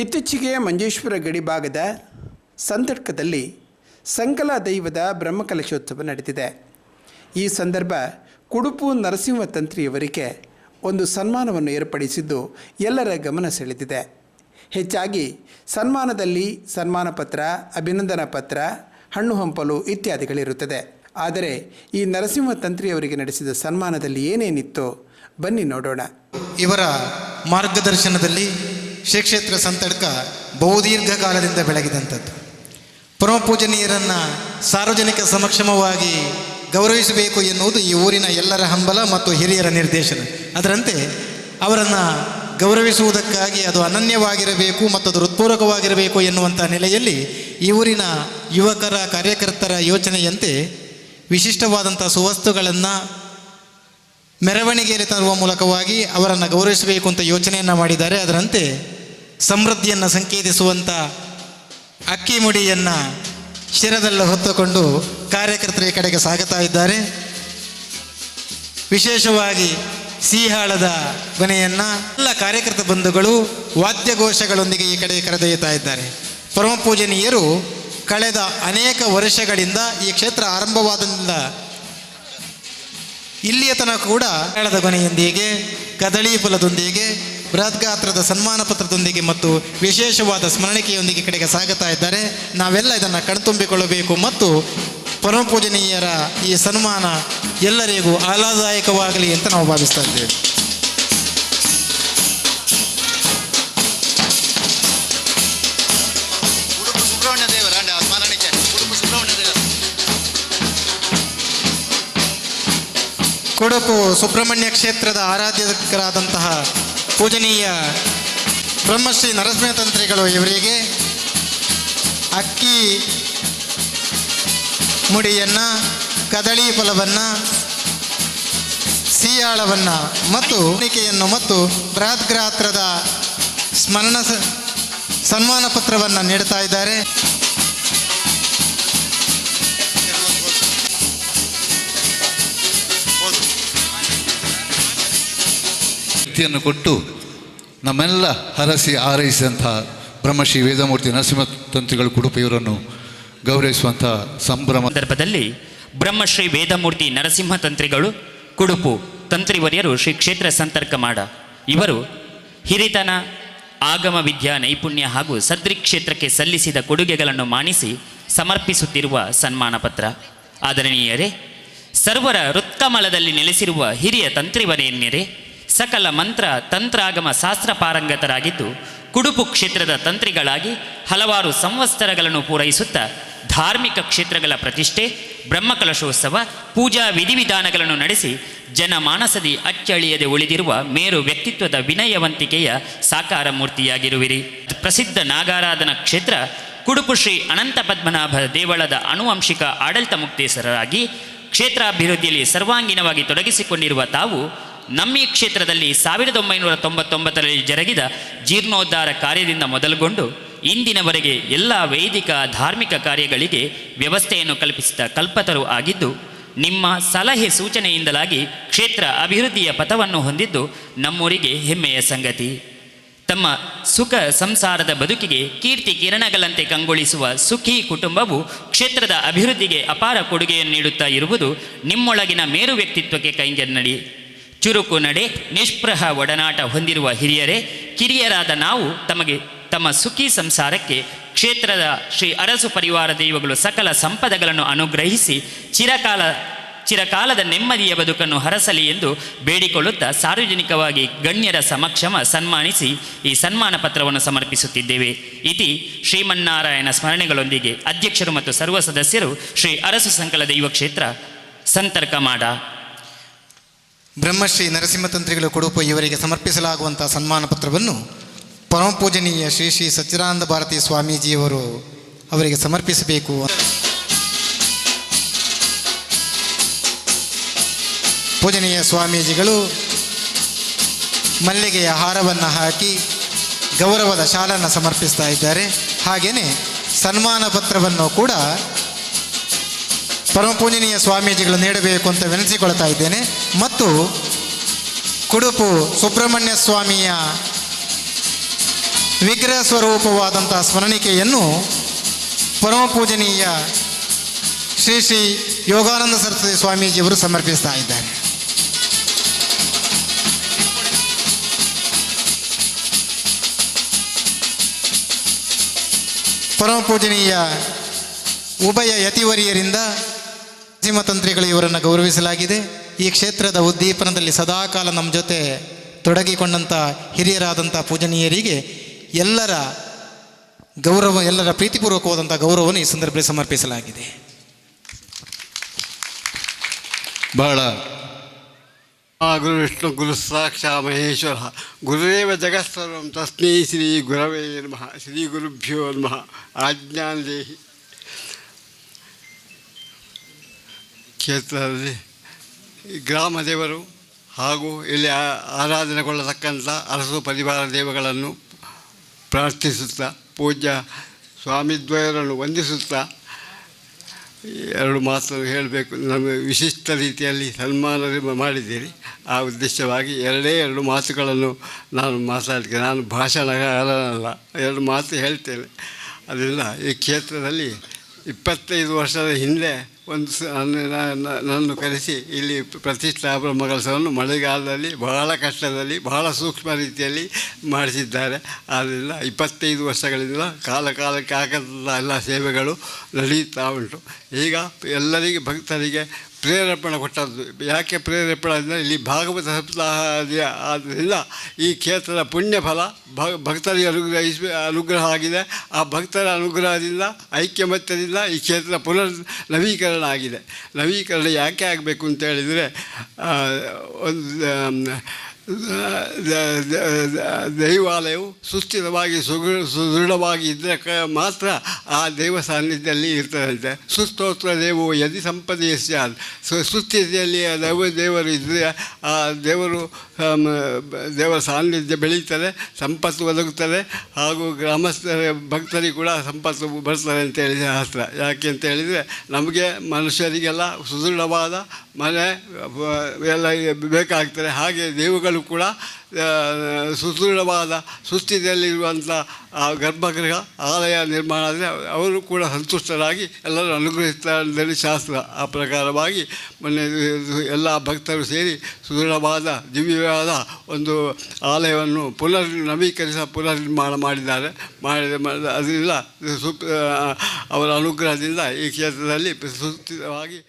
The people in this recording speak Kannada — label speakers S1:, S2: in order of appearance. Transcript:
S1: ಇತ್ತೀಚೆಗೆ ಮಂಜೇಶ್ವರ ಗಡಿ ಭಾಗದ ಸಂತಡ್ಕದಲ್ಲಿ ಸಂಕಲ ದೈವದ ಬ್ರಹ್ಮಕಲಶೋತ್ಸವ ನಡೆದಿದೆ ಈ ಸಂದರ್ಭ ಕುಡುಪು ನರಸಿಂಹ ತಂತ್ರಿಯವರಿಗೆ ಒಂದು ಸನ್ಮಾನವನ್ನು ಏರ್ಪಡಿಸಿದ್ದು ಎಲ್ಲರ ಗಮನ ಸೆಳೆದಿದೆ. ಹೆಚ್ಚಾಗಿ ಸನ್ಮಾನದಲ್ಲಿ ಸನ್ಮಾನ ಪತ್ರ, ಅಭಿನಂದನಾ ಪತ್ರ, ಹಣ್ಣು ಹಂಪಲು ಇತ್ಯಾದಿಗಳಿರುತ್ತದೆ. ಆದರೆ ಈ ನರಸಿಂಹ ತಂತ್ರಿಯವರಿಗೆ ನಡೆಸಿದ ಸನ್ಮಾನದಲ್ಲಿ ಏನೇನಿತ್ತು ಬನ್ನಿ ನೋಡೋಣ.
S2: ಇವರ ಮಾರ್ಗದರ್ಶನದಲ್ಲಿ ಶ್ರೀ ಕ್ಷೇತ್ರ ಸಂತಡ್ಕ ಬಹುದೀರ್ಘ ಕಾಲದಿಂದ ಬೆಳಗಿದಂಥದ್ದು. ಪರಮ ಪೂಜನೀಯರನ್ನು ಸಾರ್ವಜನಿಕ ಸಮಕ್ಷಮವಾಗಿ ಗೌರವಿಸಬೇಕು ಎನ್ನುವುದು ಈ ಊರಿನ ಎಲ್ಲರ ಹಂಬಲ ಮತ್ತು ಹಿರಿಯರ ನಿರ್ದೇಶನ. ಅದರಂತೆ ಅವರನ್ನು ಗೌರವಿಸುವುದಕ್ಕಾಗಿ ಅದು ಅನನ್ಯವಾಗಿರಬೇಕು ಮತ್ತು ಅದು ಹೃತ್ಪೂರ್ವಕವಾಗಿರಬೇಕು ಎನ್ನುವಂಥ ನೆಲೆಯಲ್ಲಿ ಈ ಊರಿನ ಯುವಕರ ಕಾರ್ಯಕರ್ತರ ಯೋಚನೆಯಂತೆ ವಿಶಿಷ್ಟವಾದಂಥ ಸುವಸ್ತುಗಳನ್ನು ಮೆರವಣಿಗೆಯಲ್ಲಿ ತರುವ ಮೂಲಕವಾಗಿ ಅವರನ್ನು ಗೌರವಿಸಬೇಕು ಅಂತ ಯೋಚನೆಯನ್ನು ಮಾಡಿದ್ದಾರೆ. ಅದರಂತೆ ಸಮೃದ್ಧಿಯನ್ನು ಸಂಕೇತಿಸುವಂಥ ಅಕ್ಕಿ ಮುಡಿಯನ್ನು ಶಿರದಲ್ಲಿ ಹೊತ್ತುಕೊಂಡು ಕಾರ್ಯಕರ್ತರ ಕಡೆಗೆ ಸಾಗುತ್ತಾ ಇದ್ದಾರೆ. ವಿಶೇಷವಾಗಿ ಸಿಹಾಳದ ಕೊನೆಯನ್ನು ಎಲ್ಲ ಕಾರ್ಯಕರ್ತ ಬಂಧುಗಳು ವಾದ್ಯಘೋಷಗಳೊಂದಿಗೆ ಈ ಕಡೆ ಕರೆದೊಯ್ಯುತ್ತಾ ಇದ್ದಾರೆ. ಪರಮ ಪೂಜನೀಯರು ಕಳೆದ ಅನೇಕ ವರ್ಷಗಳಿಂದ ಈ ಕ್ಷೇತ್ರ ಆರಂಭವಾದಿಂದ ಇಲ್ಲಿಯ ತನಕ ಕೂಡ ಮೇಳದ ಕೊನೆಯೊಂದಿಗೆ ಕದಳಿ ಫಲದೊಂದಿಗೆ ಬೃಹತ್ಗಾತ್ರದ ಸನ್ಮಾನ ಪತ್ರದೊಂದಿಗೆ ಮತ್ತು ವಿಶೇಷವಾದ ಸ್ಮರಣಿಕೆಯೊಂದಿಗೆ ಕಡೆಗೆ ಸಾಗುತ್ತಾ ಇದ್ದಾರೆ. ನಾವೆಲ್ಲ ಇದನ್ನು ಕಣ್ತುಂಬಿಕೊಳ್ಳಬೇಕು ಮತ್ತು ಪರಮಪೂಜನೀಯರ ಈ ಸನ್ಮಾನ ಎಲ್ಲರಿಗೂ ಆಹ್ಲಾದದಾಯಕವಾಗಲಿ ಅಂತ ನಾವು ಭಾವಿಸ್ತಾ ಇದ್ದೇವೆ. ಕೊಡಪು ಸುಬ್ರಹ್ಮಣ್ಯ ಕ್ಷೇತ್ರದ ಆರಾಧ್ಯಕರಾದಂತಹ ಪೂಜನೀಯ ಬ್ರಹ್ಮಶ್ರೀ ನರಸಿಂಹ ತಂತ್ರಿಗಳು ಇವರಿಗೆ ಅಕ್ಕಿ ಮುಡಿಯನ್ನು, ಕದಳಿ ಫಲವನ್ನು, ಸೀಯಾಳವನ್ನು ಮತ್ತು ಹೂಡಿಕೆಯನ್ನು ಮತ್ತು ಬೃಹತ್ ಸ್ಮರಣ ಸನ್ಮಾನ ಪತ್ರವನ್ನು ನೀಡ್ತಾ ಇದ್ದಾರೆ.
S3: ಶಕ್ತಿಯನ್ನು ಕೊಟ್ಟು ನಮ್ಮೆಲ್ಲ ಹರಸಿ ಆರೈಸಿದಂಥ ಬ್ರಹ್ಮಶ್ರೀ ವೇದಮೂರ್ತಿ ನರಸಿಂಹ ತಂತ್ರಿಗಳು ಕುಡುಪ ಇವರನ್ನು ಗೌರವಿಸುವಂಥ ಸಂಭ್ರಮ
S4: ಸಂದರ್ಭದಲ್ಲಿ ಬ್ರಹ್ಮಶ್ರೀ ವೇದಮೂರ್ತಿ ನರಸಿಂಹ ತಂತ್ರಿಗಳು ಕುಡುಪು ತಂತ್ರಿವರ್ಯರು ಶ್ರೀ ಕ್ಷೇತ್ರ ಸಂತರ್ಕ ಮಾಡ. ಇವರು ಹಿರಿತನ, ಆಗಮ ವಿದ್ಯಾ, ನೈಪುಣ್ಯ ಹಾಗೂ ಸದ್ರಿ ಕ್ಷೇತ್ರಕ್ಕೆ ಸಲ್ಲಿಸಿದ ಕೊಡುಗೆಗಳನ್ನು ಮಾಣಿಸಿ ಸಮರ್ಪಿಸುತ್ತಿರುವ ಸನ್ಮಾನ ಪತ್ರ. ಆದರಣೀಯರೇ, ಸರ್ವರ ಹೃತ್ಕಮಲದಲ್ಲಿ ನೆಲೆಸಿರುವ ಹಿರಿಯ ತಂತ್ರಿವರೇಣ್ಯರೇ ಸಕಲ ಮಂತ್ರ ತಂತ್ರಾಗಮ ಶಾಸ್ತ್ರ ಪಾರಂಗತರಾಗಿದ್ದು, ಕುಡುಪು ಕ್ಷೇತ್ರದ ತಂತ್ರಿಗಳಾಗಿ ಹಲವಾರು ಸಂವತ್ಸರಗಳನ್ನು ಪೂರೈಸುತ್ತಾ ಧಾರ್ಮಿಕ ಕ್ಷೇತ್ರಗಳ ಪ್ರತಿಷ್ಠೆ, ಬ್ರಹ್ಮಕಲಶೋತ್ಸವ, ಪೂಜಾ ವಿಧಿವಿಧಾನಗಳನ್ನು ನಡೆಸಿ ಜನಮಾನಸದಿ ಅಚ್ಚಳಿಯದೆ ಉಳಿದಿರುವ ಮೇರು ವ್ಯಕ್ತಿತ್ವದ ವಿನಯವಂತಿಕೆಯ ಸಾಕಾರ ಮೂರ್ತಿಯಾಗಿರುವಿರಿ ಪ್ರಸಿದ್ಧ ನಾಗಾರಾಧನಾ ಕ್ಷೇತ್ರ ಕುಡುಪು ಶ್ರೀ ಅನಂತ ಪದ್ಮನಾಭ ದೇವಳದ ಅನುವಂಶಿಕ ಆಡಳಿತ ಮುಕ್ತೇಶ್ವರರಾಗಿ ಕ್ಷೇತ್ರಾಭಿವೃದ್ಧಿಯಲ್ಲಿ ಸರ್ವಾಂಗೀಣವಾಗಿ ತೊಡಗಿಸಿಕೊಂಡಿರುವ ತಾವು ನಮ್ಮಿ ಕ್ಷೇತ್ರದಲ್ಲಿ ಸಾವಿರದ ಒಂಬೈನೂರ ತೊಂಬತ್ತೊಂಬತ್ತರಲ್ಲಿ ಜರುಗಿದ ಜೀರ್ಣೋದ್ಧಾರ ಕಾರ್ಯದಿಂದ ಮೊದಲುಗೊಂಡು ಇಂದಿನವರೆಗೆ ಎಲ್ಲ ವೈದಿಕ ಧಾರ್ಮಿಕ ಕಾರ್ಯಗಳಿಗೆ ವ್ಯವಸ್ಥೆಯನ್ನು ಕಲ್ಪಿಸಿದ ಕಲ್ಪತರು ಆಗಿದ್ದು, ನಿಮ್ಮ ಸಲಹೆ ಸೂಚನೆಯಿಂದಲಾಗಿ ಕ್ಷೇತ್ರ ಅಭಿವೃದ್ಧಿಯ ಪಥವನ್ನು ಹೊಂದಿದ್ದು ನಮ್ಮೂರಿಗೆ ಹೆಮ್ಮೆಯ ಸಂಗತಿ. ತಮ್ಮ ಸುಖ ಸಂಸಾರದ ಬದುಕಿಗೆ ಕೀರ್ತಿ ಕಿರಣಗಳಂತೆ ಕಂಗೊಳಿಸುವ ಸುಖಿ ಕುಟುಂಬವು ಕ್ಷೇತ್ರದ ಅಭಿವೃದ್ಧಿಗೆ ಅಪಾರ ಕೊಡುಗೆಯನ್ನು ನೀಡುತ್ತಾ ಇರುವುದು ನಿಮ್ಮೊಳಗಿನ ಮೇರು ವ್ಯಕ್ತಿತ್ವಕ್ಕೆ ಕೈಂಗೆನ್ನಡಿ ಚುರುಕು ನಡೆ, ನಿಷ್ಪ್ರಹ ಒಡನಾಟ ಹೊಂದಿರುವ ಹಿರಿಯರೇ, ಕಿರಿಯರಾದ ನಾವು ತಮಗೆ ತಮ್ಮ ಸುಖಿ ಸಂಸಾರಕ್ಕೆ ಕ್ಷೇತ್ರದ ಶ್ರೀ ಅರಸು ಪರಿವಾರ ದೈವಗಳು ಸಕಲ ಸಂಪದಗಳನ್ನು ಅನುಗ್ರಹಿಸಿ ಚಿರಕಾಲ, ಚಿರಕಾಲದ ನೆಮ್ಮದಿಯ ಬದುಕನ್ನು ಹರಸಲಿ ಎಂದು ಬೇಡಿಕೊಳ್ಳುತ್ತಾ ಸಾರ್ವಜನಿಕವಾಗಿ ಗಣ್ಯರ ಸಮಕ್ಷಮ ಸನ್ಮಾನಿಸಿ ಈ ಸನ್ಮಾನ ಪತ್ರವನ್ನು ಸಮರ್ಪಿಸುತ್ತಿದ್ದೇವೆ. ಇತಿ ಶ್ರೀಮನ್ನಾರಾಯಣ ಸ್ಮರಣೆಗಳೊಂದಿಗೆ ಅಧ್ಯಕ್ಷರು ಮತ್ತು ಸರ್ವ ಸದಸ್ಯರು ಶ್ರೀ ಅರಸು ಸಂಕಲ ದೈವ ಕ್ಷೇತ್ರ ಸಂತರ್ಕ ಮಾಡ.
S2: ಬ್ರಹ್ಮಶ್ರೀ ನರಸಿಂಹತಂತ್ರಿಗಳು ಕೊಡುಪು ಇವರಿಗೆ ಸಮರ್ಪಿಸಲಾಗುವಂಥ ಸನ್ಮಾನ ಪತ್ರವನ್ನು ಪರಮಪೂಜನೀಯ ಶ್ರೀ ಶ್ರೀ ಸಚ್ಚಿದಾನಂದ ಭಾರತಿ ಸ್ವಾಮೀಜಿಯವರು ಅವರಿಗೆ ಸಮರ್ಪಿಸಬೇಕು ಪೂಜನೀಯ ಸ್ವಾಮೀಜಿಗಳು, ಮಲ್ಲಿಗೆಯ ಹಾರವನ್ನು ಹಾಕಿ ಗೌರವದ ಶಾಲನ್ನು ಸಮರ್ಪಿಸ್ತಾ ಇದ್ದಾರೆ. ಹಾಗೆಯೇ ಸನ್ಮಾನ ಪತ್ರವನ್ನು ಕೂಡ ಪರಮಪೂಜನೀಯ ಸ್ವಾಮೀಜಿಗಳು ನೀಡಬೇಕು ಅಂತ ವಿನಂತಿಕೊಳ್ತಾ ಇದ್ದೇನೆ. ಮತ್ತು ಕುಡುಪು ಸುಬ್ರಹ್ಮಣ್ಯ ಸ್ವಾಮಿಯ ವಿಗ್ರಹ ಸ್ವರೂಪವಾದಂಥ ಸ್ಮರಣಿಕೆಯನ್ನು ಪರಮ ಪೂಜನೀಯ ಶ್ರೀ ಶ್ರೀ ಯೋಗಾನಂದ ಸರಸ್ವತಿ ಸ್ವಾಮೀಜಿಯವರು ಸಮರ್ಪಿಸ್ತಾ ಇದ್ದಾರೆ. ಪರಮ ಪೂಜನೀಯ ಉಭಯ ಯತಿವರಿಯರಿಂದ ನರಸಿಂಹತಂತ್ರಿಗಳು ಇವರನ್ನು ಗೌರವಿಸಲಾಗಿದೆ. ಈ ಕ್ಷೇತ್ರದ ಉದ್ದೀಪನದಲ್ಲಿ ಸದಾಕಾಲ ನಮ್ಮ ಜೊತೆ ತೊಡಗಿಕೊಂಡಂಥ ಹಿರಿಯರಾದಂಥ ಪೂಜನೀಯರಿಗೆ ಎಲ್ಲರ ಗೌರವ ಎಲ್ಲರ ಪ್ರೀತಿಪೂರ್ವಕವಾದಂಥ ಗೌರವವನ್ನು ಈ ಸಂದರ್ಭದಲ್ಲಿ ಸಮರ್ಪಿಸಲಾಗಿದೆ.
S3: ಬಹಳ
S5: ಆ ಗುರು ವಿಷ್ಣು ಗುರು ಸಾಕ್ಷ ಮಹೇಶ್ವರ ಗುರುದೇವ ಜಗತ್ಸರ್ವಂ ತಸ್ಮೈ ಶ್ರೀ ಗುರವೇ ನಮಃ ಶ್ರೀ ಗುರುಭ್ಯೋ ನಮಃ. ಆಜ್ಞಾನದೇಹಿ ಕ್ಷೇತ್ರದಲ್ಲಿ ಗ್ರಾಮ ದೇವರು ಹಾಗೂ ಇಲ್ಲಿ ಆರಾಧನೆಗೊಳ್ಳತಕ್ಕಂಥ ಅರಸು ಪರಿವಾರ ದೇವಗಳನ್ನು ಪ್ರಾರ್ಥಿಸುತ್ತಾ, ಪೂಜ್ಯ ಸ್ವಾಮಿದ್ವಯರನ್ನು ವಂದಿಸುತ್ತಾ ಎರಡು ಮಾತು ಹೇಳಬೇಕು. ನಮಗೆ ವಿಶಿಷ್ಟ ರೀತಿಯಲ್ಲಿ ಸನ್ಮಾನ ಮಾಡಿದ್ದೀರಿ. ಆ ಉದ್ದೇಶವಾಗಿ ಎರಡೇ ಎರಡು ಮಾತುಗಳನ್ನು ನಾನು ಮಾತಾಡ್ತೇನೆ. ನಾನು ಭಾಷಣಗಾರನಲ್ಲ, ಎರಡು ಮಾತು ಹೇಳ್ತೇನೆ. ಅದರಿಂದ ಈ ಕ್ಷೇತ್ರದಲ್ಲಿ ಇಪ್ಪತ್ತೈದು ವರ್ಷದ ಹಿಂದೆ ಒಂದು ನನ್ನನ್ನು ಕರೆಸಿ, ಇಲ್ಲಿ ಪ್ರತಿಷ್ಠಾ ಬ್ರಹ್ಮಕಲಸವನ್ನು ಮಳೆಗಾಲದಲ್ಲಿ ಬಹಳ ಕಷ್ಟದಲ್ಲಿ, ಬಹಳ ಸೂಕ್ಷ್ಮ ರೀತಿಯಲ್ಲಿ ಮಾಡಿಸಿದ್ದಾರೆ. ಆದ್ದರಿಂದ ಇಪ್ಪತ್ತೈದು ವರ್ಷಗಳಿಂದ ಕಾಲ ಕಾಲಕ್ಕೆ ಆಗದ ಎಲ್ಲ ಸೇವೆಗಳು ನಡೆಯುತ್ತಾ ಉಂಟು. ಈಗ ಎಲ್ಲರಿಗೆ ಭಕ್ತರಿಗೆ ಪ್ರೇರೇಪಣೆ ಕೊಟ್ಟದ್ದು. ಯಾಕೆ ಪ್ರೇರೇಪಣೆ ಅಂದರೆ ಇಲ್ಲಿ ಭಾಗವತ ಸಪ್ತಾಹ ಆದ್ದರಿಂದ ಈ ಕ್ಷೇತ್ರದ ಪುಣ್ಯ ಫಲ ಭಕ್ತರಿಗೆ ಅನುಗ್ರಹ ಅನುಗ್ರಹ ಆಗಿದೆ. ಆ ಭಕ್ತರ ಅನುಗ್ರಹದಿಂದ, ಐಕ್ಯಮತ್ಯದಿಂದ ಈ ಕ್ಷೇತ್ರ ಪುನರ್ ನವೀಕರಣ ಆಗಿದೆ. ನವೀಕರಣ ಯಾಕೆ ಆಗಬೇಕು ಅಂತ ಹೇಳಿದರೆ ಒಂದು ದೈವಾಲಯವು ಸುಸ್ಥಿರವಾಗಿ ಸುಗೃ, ಸುದೃಢವಾಗಿ ಇದ್ದರೆ ಕ, ಮಾತ್ರ ಆ ದೇವ ಸಾನ್ನಿಧ್ಯದಲ್ಲಿ ಇರ್ತದಂತೆ. ಸುಸ್ತೋತ್ರ ದೇವು ಯದಿ ಸಂಪದೆಯ ಸು, ಸುಸ್ಥಿತಿಯಲ್ಲಿ ಆ ದೈವ, ದೇವರು ಇದ್ದರೆ ಆ ದೇವರು ದೇವರ ಸಾನ್ನಿಧ್ಯ ಬೆಳೀತದೆ, ಸಂಪತ್ತು ಒದಗುತ್ತದೆ. ಹಾಗೂ ಗ್ರಾಮಸ್ಥರ, ಭಕ್ತರಿಗೆ ಕೂಡ ಸಂಪತ್ತು ಬರ್ತದೆ ಅಂತೇಳಿ ಶಾಸ್ತ್ರ ಯಾಕೆ ಅಂತ ಹೇಳಿದರೆ ನಮಗೆ ಮನುಷ್ಯರಿಗೆಲ್ಲ ಸುದೃಢವಾದ ಮನೆ ಎಲ್ಲ ಬೇಕಾಗ್ತದೆ. ಹಾಗೆ ದೇವುಗಳು ಕೂಡ ಆ, ಸುದೃಢವಾದ ಸುಸ್ಥಿತಿಯಲ್ಲಿರುವಂಥ ಗರ್ಭಗೃಹ ಆಲಯ ನಿರ್ಮಾಣ ಆದರೆ ಅವರು ಕೂಡ ಸಂತುಷ್ಟರಾಗಿ ಎಲ್ಲರೂ ಅನುಗ್ರಹಿಸ್ತಾರೆ ಶಾಸ್ತ್ರ ಆ ಪ್ರಕಾರವಾಗಿ ಮೊನ್ನೆ ಎಲ್ಲ ಭಕ್ತರು ಸೇರಿ ಸುದೃಢವಾದ ದಿವ್ಯವಾದ ಒಂದು ಆಲಯವನ್ನು ಪುನರ್ ನವೀಕರಿಸ ಪುನರ್ ನಿರ್ಮಾಣ ಮಾಡಿದ್ದಾರೆ. ಮಾಡಿದ ಅದರಿಂದ ಅವರ ಅನುಗ್ರಹದಿಂದ ಈ ಕ್ಷೇತ್ರದಲ್ಲಿ ಸುಸ್ಥಿರವಾಗಿ